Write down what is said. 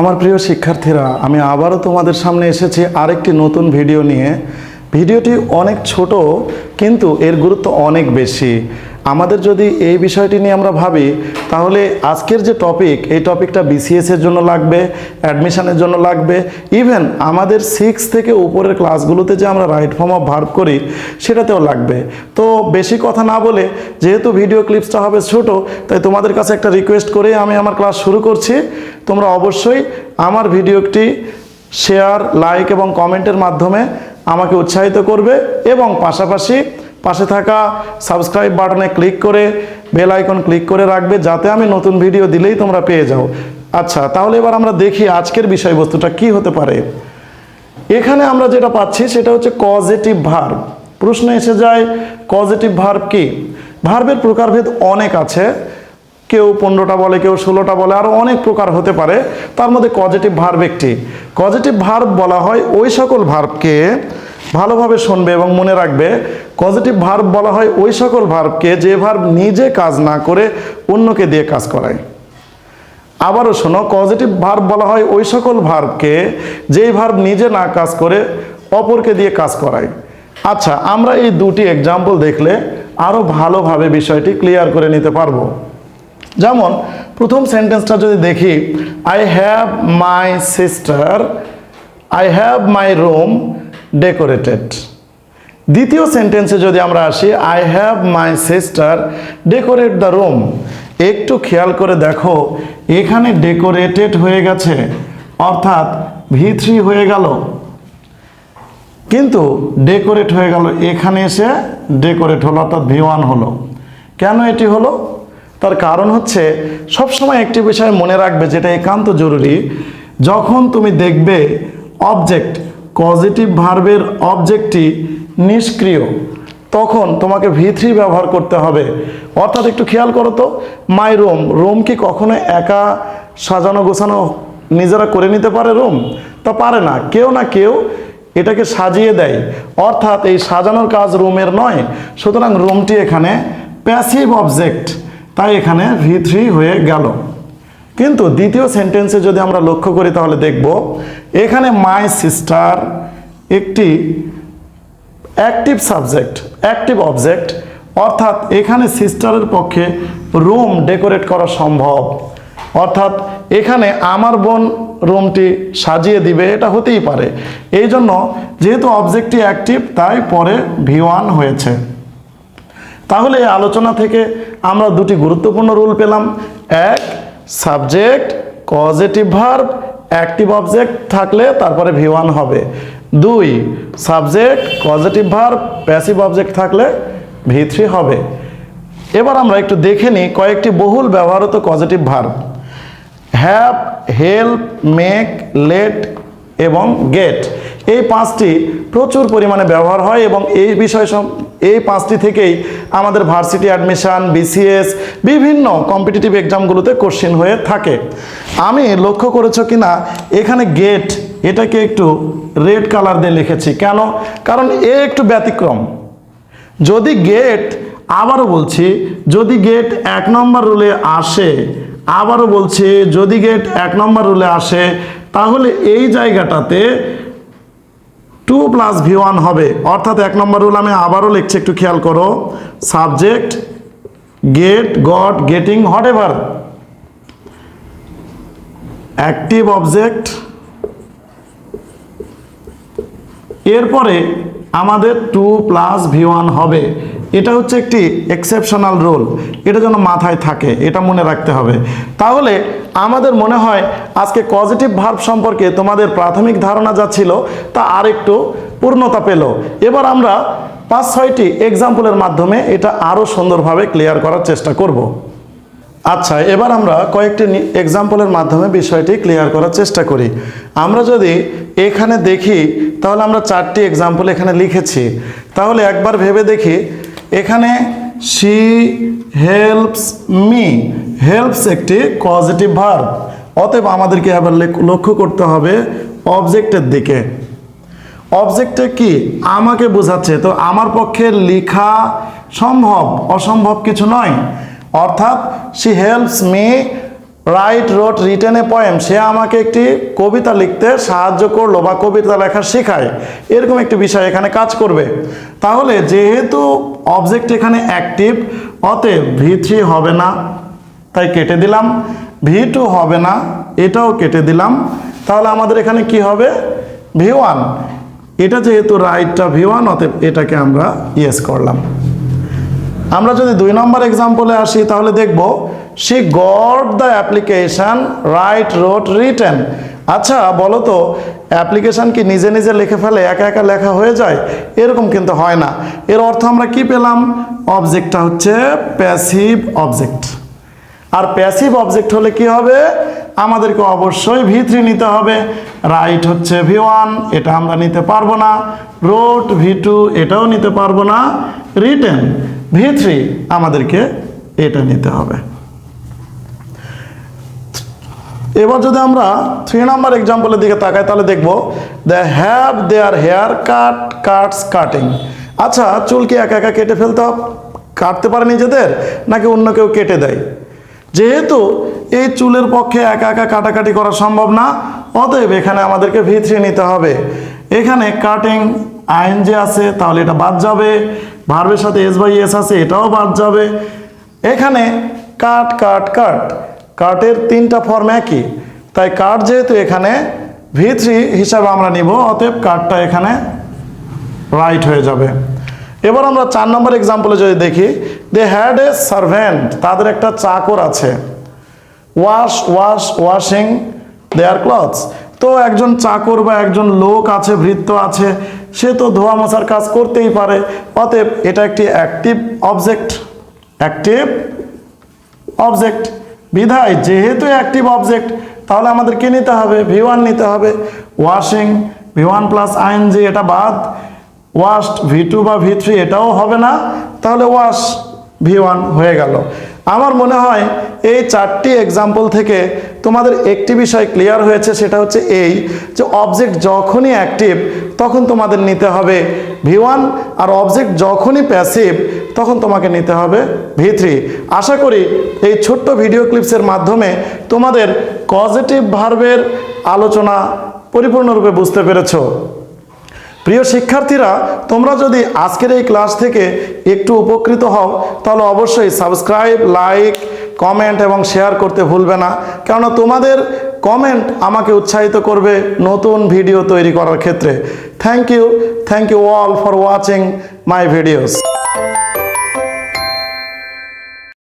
আমার প্রিয় শিক্ষার্থীরা, আমি আবারও তোমাদের সামনে এসেছি আরেকটি নতুন ভিডিও নিয়ে। ভিডিওটি অনেক ছোট, কিন্তু এর গুরুত্ব অনেক বেশি। আমাদের যদি এই বিষয়টি নিয়ে আমরা ভাবি, তাহলে আজকের যে টপিক এই টপিকটা বিসিএসের জন্য লাগবে অ্যাডমিশনের জন্য লাগবে। ইভেন আমাদের সিক্স থেকে উপরের ক্লাসগুলোতে যে আমরা রাইট ফর্ম অফ ভার্ব করি, সেটাতেও লাগবে। তো বেশি কথা না বলে, যেহেতু ভিডিও ক্লিপসটা হবে ছোট, তাই তোমাদের কাছে একটা রিকোয়েস্ট করে আমি আমার ক্লাস শুরু করছি। তোমরা অবশ্যই আমার ভিডিওটি শেয়ার, লাইক এবং কমেন্টের মাধ্যমে আমাকে উৎসাহিত করবে এবং পাশাপাশি পাশে থাকা সাবস্ক্রাইব বাটনে ক্লিক করে বেল আইকন ক্লিক করে রাখবে যাতে আমি নতুন ভিডিও দিলেই তোমরা পেয়ে যাও। আচ্ছা তাহলে এবার আমরা দেখি আজকের বিষয়বস্তুটা কি হতে পারে। এখানে আমরা যেটা পাচ্ছি সেটা হচ্ছে কজেটিভ ভার্ব প্রশ্ন এসে যায় কজেটিভ ভার্ব কি? ভার্বের প্রকারভেদ অনেক আছে। কেউ পনেরোটা বলে, কেউ ষোলোটা বলে আরও অনেক প্রকার হতে পারে। তার মধ্যে কজেটিভ ভার্ব একটি। কজেটিভ ভার্ব বলা হয় ওই সকল ভার্বকে ভালোভাবে শুনবে এবং মনে রাখবে। পজিটিভ ভার্ব বলা হয় ওই সকল ভার্বকে যে ভার্ব নিজে কাজ না করে অন্যকে দিয়ে কাজ করায়। আবারও শোনো পজিটিভ ভার্ব বলা হয় ওই সকল ভার্বকে যেই ভার্ব নিজে না কাজ করে অপরকে দিয়ে কাজ করায়। আচ্ছা আমরা এই দুটি এক্সাম্পল দেখলে আরও ভালোভাবে বিষয়টি ক্লিয়ার করে নিতে পারব। যেমন, প্রথম সেন্টেন্সটা যদি দেখি I have my sister I have my room decorated দ্বিতীয় সেন্টেন্সে যদি আমরা আসি I have my sister decorate the room একটু খেয়াল করে দেখো, এখানে ডেকোরেটেড হয়ে গেছে, অর্থাৎ ভি থ্রি হয়ে গেল। কিন্তু ডেকোরেট হয়ে গেল, এখানে এসে ডেকোরেট হলো, অর্থাৎ ভি ওয়ান হলো। কেন এটি হলো? তার কারণ হচ্ছে সবসময় একটি বিষয় মনে রাখবে যেটা একান্ত জরুরি। যখন তুমি দেখবে অবজেক্ট পজিটিভ ভার্বের অবজেক্টটি নিষ্ক্রিয়, তখন তোমাকে ভি থ্রি ব্যবহার করতে হবে। অর্থাৎ একটু খেয়াল করো তো মাই রুম রুম কি কখনো একা সাজানো গোছানো নিজেরা করে নিতে পারে রুম তা পারে না। কেউ না কেউ এটাকে সাজিয়ে দেয়। অর্থাৎ এই সাজানোর কাজ রুমের নয়, সুতরাং রুমটি এখানে প্যাসিভ অবজেক্ট তাই এখানে ভি থ্রি হয়ে গেল। কিন্তু দ্বিতীয় সেন্টেন্সে যদি আমরা লক্ষ্য করি, তাহলে দেখব এখানে মাই সিস্টার একটি অ্যাক্টিভ সাবজেক্ট অ্যাক্টিভ অবজেক্ট অর্থাৎ এখানে সিস্টারের পক্ষে রুম ডেকোরেট করা সম্ভব। অর্থাৎ এখানে আমার বোন রুমটি সাজিয়ে দিবে, এটা হতেই পারে। এই জন্য যেহেতু অবজেক্টটি অ্যাক্টিভ তাই পরে ভি হয়েছে। তাহলে এই আলোচনা থেকে আমরা দুটি গুরুত্বপূর্ণ রুল পেলাম। এক, subject, positive verb, active object থাকলে তারপরে ভি ওয়ান হবে। দুই, subject, positive verb, passive object থাকলে ভি থ্রি হবে। এবার আমরা একটু দেখে নিই কয়েকটি বহুল ব্যবহৃত positive verb. Have, help, make, let এবং গেট। এই পাঁচটি প্রচুর পরিমাণে ব্যবহার হয় এবং এই বিষয় এই পাঁচটি থেকেই আমাদের ভার্সিটি অ্যাডমিশন, বিসিএস, বিভিন্ন কম্পিটিটিভ এক্সামগুলোতে কোশ্চেন হয়ে থাকে। আমি লক্ষ্য করেছ কি না এখানে গেট এটাকে একটু রেড কালার দিয়ে লিখেছি। কেন? কারণ এ একটু ব্যতিক্রম। যদি গেট আবারও বলছি, যদি গেট এক নম্বর রুলে আসে, আবারও বলছি, যদি গেট এক নম্বর রুলে আসে, তাহলে এই জায়গাটাতে টু প্লাস ভি ওয়ান হবে। অর্থাৎ এক নম্বর রুল আমি আবারও লিখছি, একটু খেয়াল করো। Subject get got getting whatever active object এরপরে আমাদের টু প্লাস ভি ওয়ান হবে। এটা হচ্ছে একটি এক্সেপশনাল রোল এটা যেন মাথায় থাকে, এটা মনে রাখতে হবে। তাহলে আমাদের মনে হয় আজকে পজিটিভ ভার্ব সম্পর্কে তোমাদের প্রাথমিক ধারণা যা ছিল, তা আরেকটু পূর্ণতা পেল। এবার আমরা পাঁচ ছয়টি এক্সাম্পলের মাধ্যমে এটা আরও সুন্দরভাবে ক্লিয়ার করার চেষ্টা করব। আচ্ছা এবার আমরা কয়েকটি এক্সাম্পলের মাধ্যমে বিষয়টি ক্লিয়ার করার চেষ্টা করি। আমরা যদি এখানে দেখি, তাহলে আমরা চারটি এক্সাম্পল এখানে লিখেছি। তাহলে একবার ভেবে দেখি এখানে শি হেল্পস মি হেল্পস একটি পজিটিভ ভার্ব অতএব আমাদেরকে আবার লক্ষ্য করতে হবে অবজেক্টের দিকে। অবজেক্টে কি? আমাকে বোঝাচ্ছে। তো আমার পক্ষে লেখা সম্ভব, অসম্ভব কিছু নয়। অর্থাৎ she helps me write wrote written a poem. সে আমাকে একটি কবিতা লিখতে সাহায্য করল বা কবিতা লেখা শেখায়। এরকম একটি বিষয় এখানে কাজ করবে। তাহলে যেহেতু অবজেক্ট এখানে অ্যাক্টিভ অতএব ভি থ্রি হবে না, তাই কেটে দিলাম। ভি টু হবে না, এটাও কেটে দিলাম। তাহলে আমাদের এখানে কি হবে? ভি ওয়ান এটা যেহেতু রাইটটা ভি ওয়ান অতএব এটাকে আমরা ইয়েস করলাম। আমরা যদি দুই নম্বর এক্সাম্পলে আসি, তাহলে দেখব she got the application write wrote written. আচ্ছা বলো তো, অ্যাপ্লিকেশান কি নিজে নিজে লিখে ফেলে একা একা লেখা হয়ে যায়? এরকম কিন্তু হয় না। এর অর্থ আমরা কি পেলাম? অবজেক্টটা হচ্ছে প্যাসিভ অবজেক্ট। আর প্যাসিভ অবজেক্ট হলে কি হবে? আমাদেরকে অবশ্যই ভি থ্রি নিতে হবে। রাইট হচ্ছে ভি ওয়ান, এটা আমরা নিতে পারব না। রোড ভি টু, এটাও নিতে পারব না। রিটেন, ভি থ্রি আমাদেরকে এটা নিতে হবে। এবার যদি আমরা থ্রি নাম্বার এক্সাম্পলের দিকে তাকাই, তাহলে দেখব the have their hair cut cuts cutting আচ্ছা চুলকে একা একা কেটে ফেলতে? কাটতে পারে নিজেদের, নাকি অন্য কেউ কেটে দেয়? যেহেতু এই চুলের পক্ষে একা একা কাটাকাটি করা সম্ভব না, অতএব এখানে আমাদেরকে ভি থ্রি নিতে হবে। এখানে কাটিং আইন যে আছে, তাহলে এটা বাদ যাবে। ভার্বের সাথে এস বাই এস আছে, এটাও বাদ যাবে। এখানে কাট কাট কাট কাটের তিনটা ফর্ম একই। তাই কাট যেহেতু এখানে ভি থ্রি হিসাবে আমরা নিব, অতএব কার্ডটা এখানে রাইট হয়ে যাবে। এবার আমরা চার নম্বর এক্সাম্পলে যদি দেখি দে হ্যাড এ সার্ভেন্ট তাদের একটা চাকর আছে। Wash wash washing their clothes তো একজন চাকর বা একজন লোক আছে ভৃত্য আছে, সে তো ধোয়া মোছার কাজ করতেই পারে। অতএব এটা একটি অ্যাক্টিভ অবজেক্ট অ্যাক্টিভ অবজেক্ট বিধায় যেহেতু অ্যাক্টিভ অবজেক্ট তাহলে আমাদের কি নিতে হবে ভি ওয়ান নিতে হবে। ওয়াশিং ভি ওয়ান প্লাস আইন যে এটা বাদ। ওয়াশড ভি টু বা ভি থ্রি এটাও হবে না। তাহলে ওয়াশ ভি ওয়ান হয়ে গেল। আমার মনে হয় এই চারটি এক্সাম্পল থেকে তোমাদের একটি বিষয় ক্লিয়ার হয়েছে, সেটা হচ্ছে এই যে অবজেক্ট যখনই অ্যাক্টিভ তখন তোমাদের নিতে হবে ভি ওয়ান আর অবজেক্ট যখনই প্যাসিভ তখন তোমাকে নিতে হবে ভি থ্রি। আশা করি এই ছোট্ট ভিডিও ক্লিপসের মাধ্যমে তোমাদের পজিটিভ ভার্বের আলোচনা পরিপূর্ণরূপে বুঝতে পেরেছ। প্রিয় শিক্ষার্থীরা, তোমরা যদি আজকের এই ক্লাস থেকে একটু উপকৃত হও, তাহলে অবশ্যই সাবস্ক্রাইব, লাইক, কমেন্ট এবং শেয়ার করতে ভুলবে না। কেননা তোমাদের কমেন্ট আমাকে উৎসাহিত করবে নতুন ভিডিও তৈরি করার ক্ষেত্রে। Thank you thank you all for watching my videos